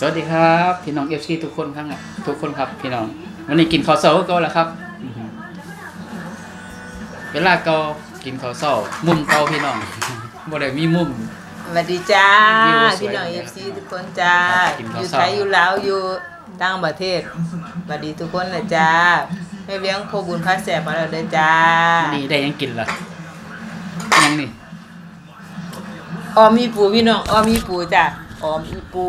สวัสดีครับพี่น้องเอฟซีทุกคนครับทุกคนครับพี่น้อง วันนี้กินข้าวเช้าก็แล้วครับอื้อหือเวลาเก็กินข้าวเช้ามุมเก่าพี่น้องบ่ได้มีมุมสวัสดีจ้าวิวสวยพี่น้องเอฟซีทุกคนจ้ากินอข้าวยู่เช้าไทยอยู่ลาวอยู่ต่างประเทศสวัสดีทุกคนนะจ้าแม่เลี้ยงโคบุญพระแสบมาแล้วเด้อจ้าวันนี้ได้หยังกินล่ะยังนี่ออมมีปูพี่น้องออมมีปูจ้าออมมีปู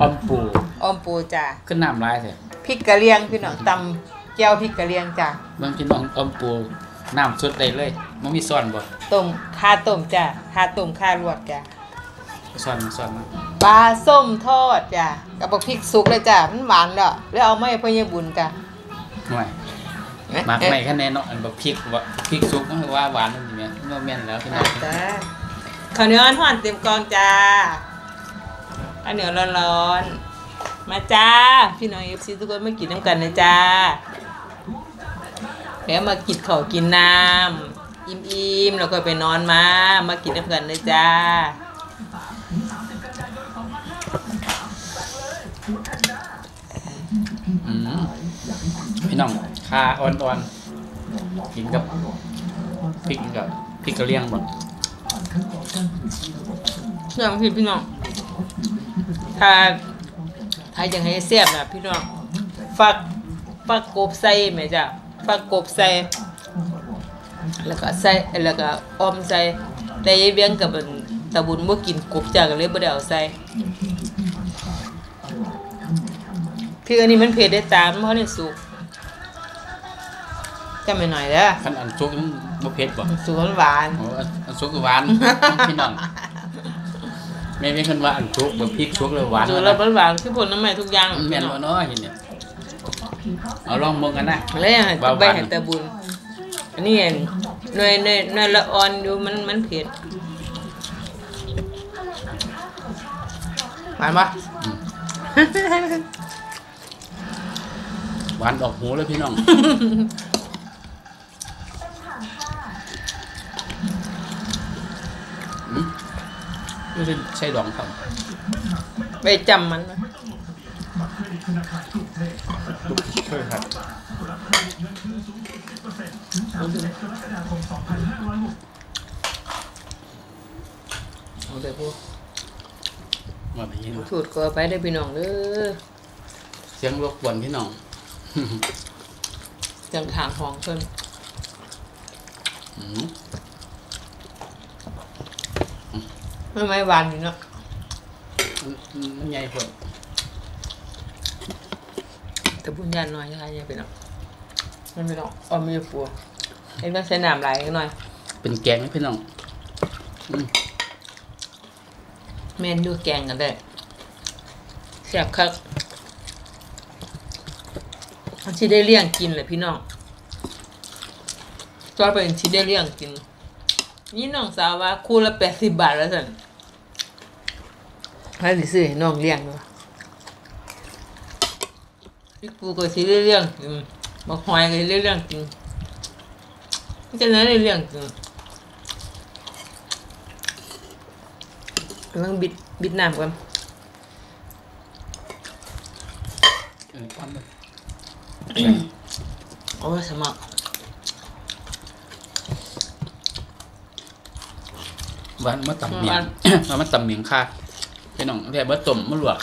ออมปูออมปูจ้าขึ้นน้ำลายแท้พริกกะเหรียงพี่น้องตำแก้วพริกกะเหรียงจ้าเบิ่งพี่น้องออมปูน้ำสดได้เลยบ่มีซ่อนบ่ต้มข้าต้มจ้าข้าต้มข้าลวกจ้าซ่อนซ่อนมาปลาส้มทอดจ้ากับบักพริกสุกเลยจ้ามันหวานแล้วแล้วเอาไมาให้พ่อเยบุญจ้าหน่อยมักไม่คะแนนเนาะอันบ่พริกว่าพริกสุกมันคือว่าหวานนั่นสิแม่บ่แม่นแล้วพี่น้องจ้าข้าวเหนียวอ่อนๆเต็มกองจ้า ข้าวเหนียวร้อนๆ มาจ้า พี่น้องเอฟซีทุกคนมากินน้ำกันนะจ้าแล้วมากินข้าวกินน้ำอิ่มๆ แล้วก็ไปนอนมา มากินน้ำกันเลยจ้าอืมพี่น้องคาอ่อนๆกินกับพริกกับพริกกะเหรี่ยงบ่เชื่อไหมพี่พี่น้อง ถ้าถ้าอยากให้แซ่บนะพี่น้องฟักฟักกบใส่ไหมจ้ะฟักกบใส่แล้วก็ใส่แล้วก็ออมใส่แต่ยายเบี้ยงกับอันตะบุญบ่กินกบจ้าก็เลยบ่ได้เอาใส่พี่อันนี้มันเผ็ดได้ตามเพราะนี่สุกจำไม่หน่อยเด้อคันอันซุกมันบ่เผ็ดบ่สุกหวานโอ้อันอันซุกคือหวานพี่น้อง แม่เป็นคนว่าอันซุกบ่พริกซุกเลยหวานสุกแล้วมันหวานคือผลน้ำใหม่ทุกอย่างมันแม่นบ่เนาะเห็นเนี่ยเอาลองเบิ่งกันนะแล้วยังให้ว่าหวานใบให้ตะบุญอันนี้เองหน่วยหน่วยหน่วยละอ่อนอยู่มันมันเผ็ดหวานปะหวานออกหูเลยพี่น้อง ไม่ใช่ใช่ดองครับไปจำมันนะช่วยครับเอาไปพูดมาได้ยินสูตรก็ไปได้อพี่น้องเด้อเสียงรบกวนพี่น้องจังทางของเพิ่น อื มไม่ไม่หวานอยู่เนาะมันมันใหญ่พอดแต่บุญญาณน้อยนะคะยังเป็นเนาะมันไม่ต้องเอามีปัวเอ็นต้องใช้น้ำไหลายหน่อย เป็นแกงไหมพี่น้องอืมแม่นดูแกงกันได้แซ่บคักอันที่ได้เลี้ยงกินเลยพี่น้องตัวเป็นที่ได้เลี้ยงกินนี่น้องสาวว่าคู่ละแปดสิบบาทแล้วสัน ให้สิซื้อให้น้องเลี้ยงด้วยพี่กูก็สิได้เลี้ยงกินบักหอยก็สิได้เลี้ยงกินนี่จะนั้นได้เลี้ยงกินกำลังบิดบิดน้ำกันเออความเลยโอ้ยสมัครหวานมาตำเมียงมามาตำเมียงค่ะ พี่น้องแต่บ่ต้มมาลวก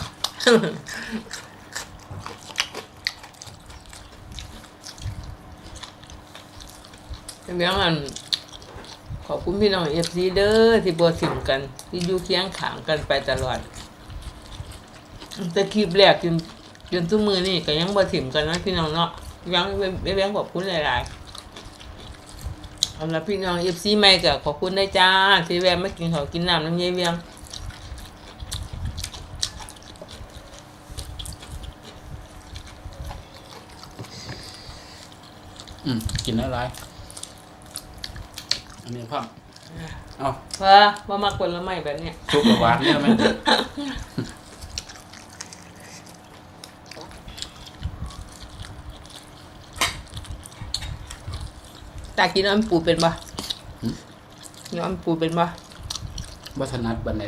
เลี้ยงอันขอบคุณพี่น้องเอฟซีเด้อที่บัวสิมกัน ที่อยู่เคียงขางกันไปตลอดแต่คลิปแรกจนจนทุกมือนี่ก็ยังบัวสิมกันนะพี่น้องเนาะยังไม่เลี้งขอบคุณหลายๆสำหรับพี่น้องเอฟซีใหม่ก็ขอบคุณได้จ้าที่แวะมากินข้าวกินน้ำน้ำเยี่ยง อืม กินอะไรอันนี้พ่อเอาเพราะว่ามาผลไม้แบบเนี้ยซุปกับหวานเนี่ยไหมตากินน้ำปูเป็นปะน้ำปูเป็นปะวัฒนัดบันได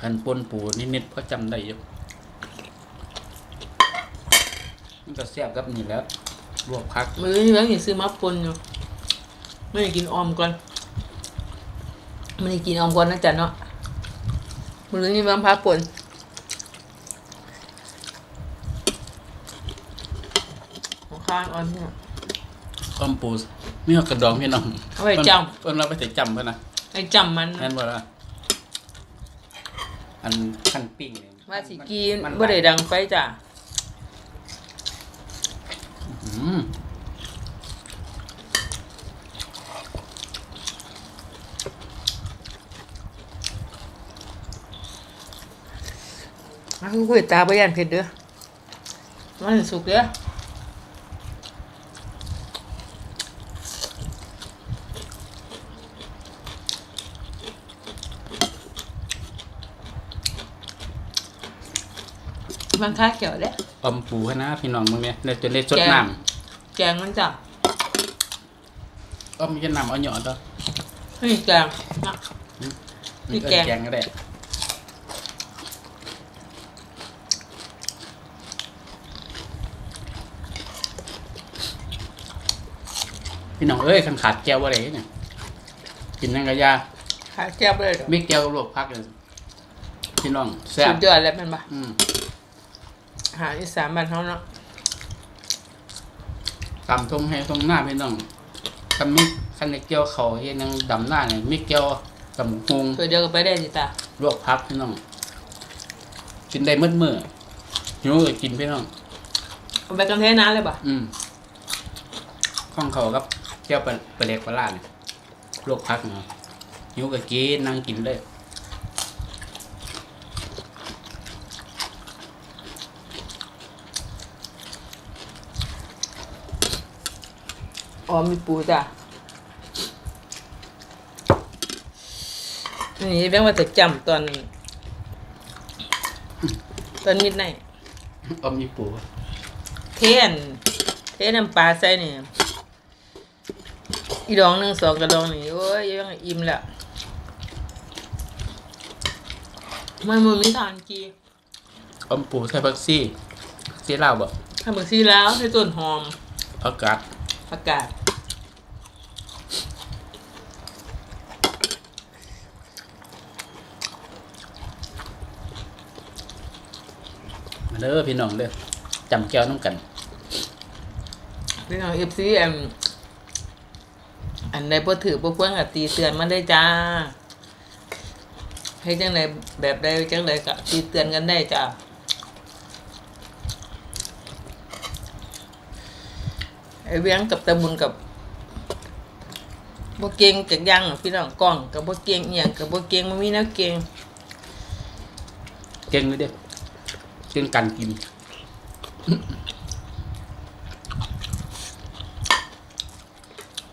คันปนปูนิดๆพอจำได้อยู่มัน ก็แซ่บกับนี่แหล้วลวกพักมือนี่แล้วนี่ซื้อมาปนอยู่ไม่ได้กินออมก่อนไม่ได้กินออมก่อนนะจ๊ะเนาะมือนี่มันพักปนของข้างออมเนี่ยอ้อมปูมีกระดองพี่น้องเอาไว้จำ เพิ่นเราไปแต่จำเพิ่นนะไอ้จำมัน นั่นบ่ล่ะอันขั้นปิ้งนี่ว่าสิกินมันบ่ได้ดังไปจ้ะ อืม มันคุยตาบ่ยันเผ็ดเด้อมันสุกเด้อมันค่าเขียวเด้ออ้อมปูให้นะพี่น้องมึงเนี่ยแล้วจนได้สดแกงน้แกงมันจ้ะำอ้อมมีแค่น้ำเอาหยอดต่อเฮ้ยแกงนะนี่เอิ้นแกงแกงก็ได้ พี่น้องเอ้ยคันขาดแก้วบ่ได้เนี่ยกินนั่งกะยาขาแก้วไปเลยเด้อมีแก้วกับลวกพักเลยพี่น้องแซ่สุบดยอดแล้วแมันบ่อืมอาหารอีสานบ้านเฮาเนาะตำทงให้ทงหน้าพี่น้องคันมีคันได้เกี่ยวเขาเฮ็ดหยังดำหน้าเนี่ยมีแก้วกับหมูฮงเพื่อเดียวก็ไปได้สิตาลวกพักพี่น้องกินได้มืดมือหิวก็กินพี่น้อง เอาไปกันเทน้ำเลยบ่อืมข้องเขากับ เจ้าปลาปลาเล็กปลาล่าเนี่ยลวกพักเนาะหิวก็กินนั่งกินเลยอ๋อมีปูจ้ะนี่เรียกว่าจะจำตอน ตอนมิดไนออมมีปูเทนเทน้ำปลาใส่นี่ อีดองหนึ่งสองกระดองนี่โอ้ยยังอิ่มแล้วมันมันมีทานกีออมปูใส่ผักซี่ซี่ลาวบ่ทำเหมือนซีแล้วใส่ต้นหอมผักกาดอากาศมาเด้อพี่น้องเด้อจำแก้วน้ำกันพี่น้องเอฟซีอัน อันใดบ่ถือบ่ควรก็ตีเตือนมาได้จ้าให้จังไดแบบใดจังไดก็ตีเตือนกันได้จ้าไอเวียงกับตะบุญกับบ่เก่งจักย่างพี่น้องกล้องกับบ่เก่งเอียงกับบ่เก่งมันมีแนวเก่งเก่งเลยเด้อเก่งกันกิน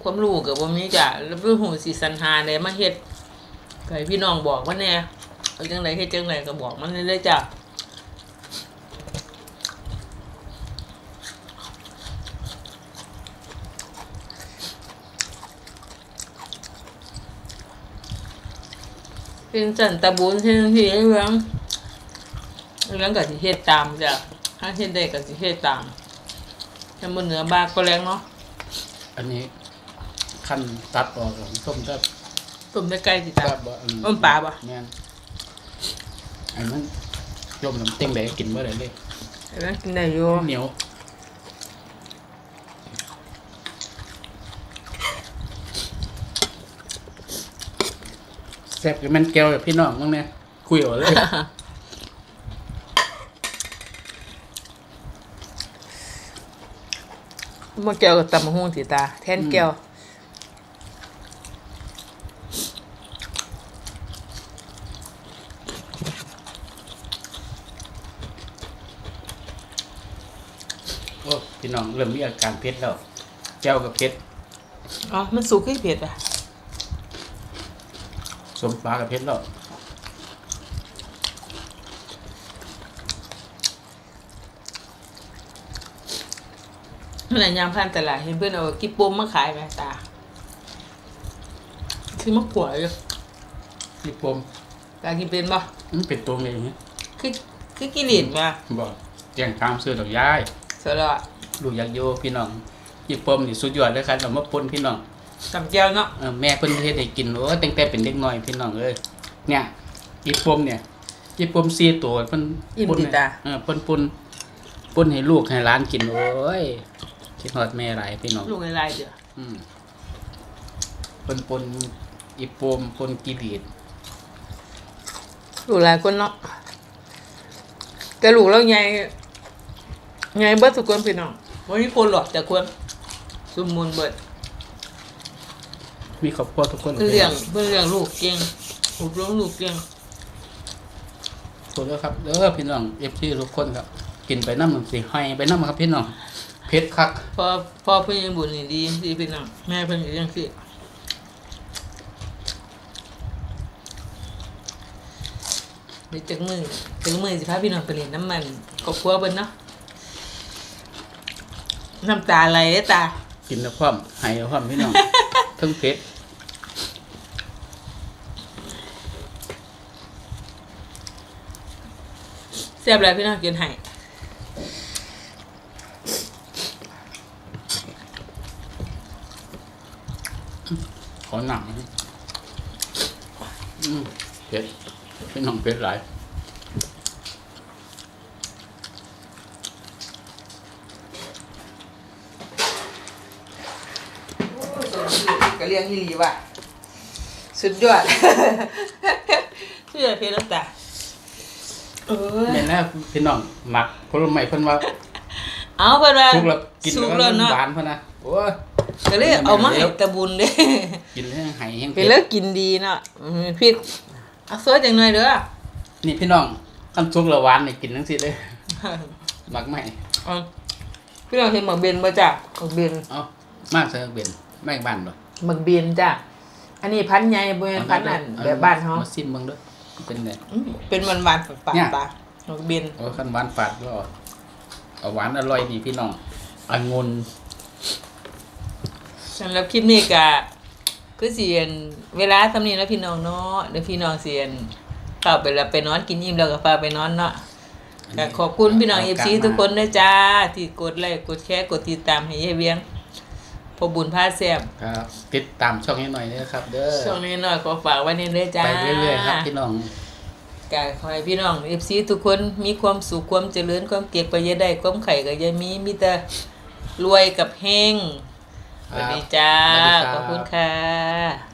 ความรู้กับบ่มีจ้ะแล้วบ่ฮู้สิสรรหาได้มาเฮ็ดก็ให้พี่น้องบอกว่าแน่เอาจังไดเฮ็ดจังไดก็บอกมันได้จ้ะเป็นสันตะบุญที่ที่เรื่องเรื่องกับสิเฮ็ดตามจ้ะถ้าเฮ็ดได้กับสิเฮ็ดตามถ้ามันเหนือบากก็แรงเนาะอันนี้ ขั้นตัดออกของส้มก็ต้มได้ใกล้สิจ้ะก็บ่อันต้มปลาบ่แม่นอันนั้นยมน้ำเต็งแดงกินเมื่อไรเลยไอ้เรื่องกินได้อยู่เหนียวแซ่บกับมันแก้วกับพี่น้องมั้งเนี่ยคุยเอาเลยมาแก้วกับตำมะฮุ่งสิตา แทนแก้ว โอ้พี่น้องเริ่มมีอาการเผ็ดแล้วแก้วกับเผ็ดอ๋อ มันสุกให้เผ็ดอะสมปลากับเผ็ดแล้วมันน่ะยามผ่านตลาดเห็นเพื่อนเอากิ๊บปมมาขายแม่ตา คือมะกรูดอยู่นี่ปมตากินเป็นบ่มันเป็นตัวเองเนี่ยคือคือกิริดมาบอกแจ้งตามซื้อดอกย้าย สละ ลูกอยากโยพี่น้องญี่ปมนี่สุดยอดเลยครับเรามาปนพี่น้องจำเจียวเนาะเออแม่เพิ่นเฮ็ดให้กินโอ้ตั้งแต่เป็นเด็กน้อยพี่น้องเอ้ยเนี่ยญี่ปมเนี่ยญี่ปมซีตัวเพิ่นอิ่มปนติตาเออเพิ่นปนปนให้ลูกให้หลานกินโอ้ยคิดฮอดแม่หลายพี่น้องลูกอะไรเด้ออืมปนปนอีปมปนกีบีดลูกหลายคนเนาะแต่ลูกเราใหญ่ใหญ่เบิดทุกคนพี่น้อง บ่มีคนหรอกแต่คนสมมูลเบิดมีครอบครัวทุกคนเพิ่นเลี้ยงเพิ่นเลี้ยงลูกเก่งอบรมลูกเก่งขอบคุณครับเด้อพี่น้องเอฟซีทุกคนครับ กินไปน้ำหนึ่งสิให้ไปน้ำครับพี่น้องเผ็ดคักพอพอเพิ่นยังบุญนี่ดีดีพี่น้องแม่เพิ่นก็ยังสิมีจักมือจักมือสิพาพี่น้องไปเล่นน้ำมันครอบครัวเบิ่นเนาะ น้ำตาไหลเด้อตากินแล้วพร้อมให้แล้วพร้อมพี่น้องทั้งเผ็ดแซ่บแล้วพี่น้องกินให้ขอหนังอืมเผ็ดพี่น้องเผ็ดหลาย ก็เลี้ยงอีหลีว่ะสุดยอด เชื่อพี่น้องตาเออแม่นะพี่น้องหมักผลไม้เพิ่นว่าเอาเพิ่นว่าทุกแล้วกินสุกแล้วแล้วมันเนาะหวานเพิ่นนะโอ้ยก็เลยเอามาให้ตะบุญเด้กินแล้วยังให้แห้งเป็เผ็นดแล้วกินดีเนาะอืมพี่เอาซอยจังหน่อยเด้อนี่พี่น้องคันทุกแล้วหวานนี่กินทั้งสิเลยหมักใหม่เอาพี่น้องเห็นหมักเบนบ่จ้ะหมักเบนเอามากเสียเบนแม่งบ้านบ่ หมักเบนจ้ะ อันนี้พันธุ์ใหญ่บ่แม่นพันธุ์นั่นแบบบ้านเฮามาซิมเบิ่งเด้อเป็นไง อืมเป็นหวานๆฝาดเนี่ย ๆตาหมักเบนโอ้คันหวานฝาดก็เอาเอาหวานอร่อยดีพี่น้ององุ่นสำหรับคลิปนี้ก็คือสิเอ็นเวลาสำนี้แล้วพี่น้องเนาะเดี๋ยวพี่น้องสิเอ็นเข้าไปแล้วไปนอนกินอิ่มแล้วก็พาไปนอนเนาะ ก็ขอบคุณพี่น้องเอฟซีทุกคนด้วยจ้า ที่กดไลค์กดแชร์กดติดตามให้ยายเวียง พอบุญพาแซ่บครับติดตามช่องให้หน่อยนะครับ เด้อช่วงนี้หน่อยขอฝากไว้ในเรื่อยจ้าไปเรื่อยๆครับพี่น้องก็ขอให้พี่น้องเอฟซีทุกคนมีความสุขความเจริญความเก็บไปอยาได้ความไข่ก็อยามีมีแต่รวยกับเฮงสวัสดีจ้าสวัสดีครับขอบคุณค่ะ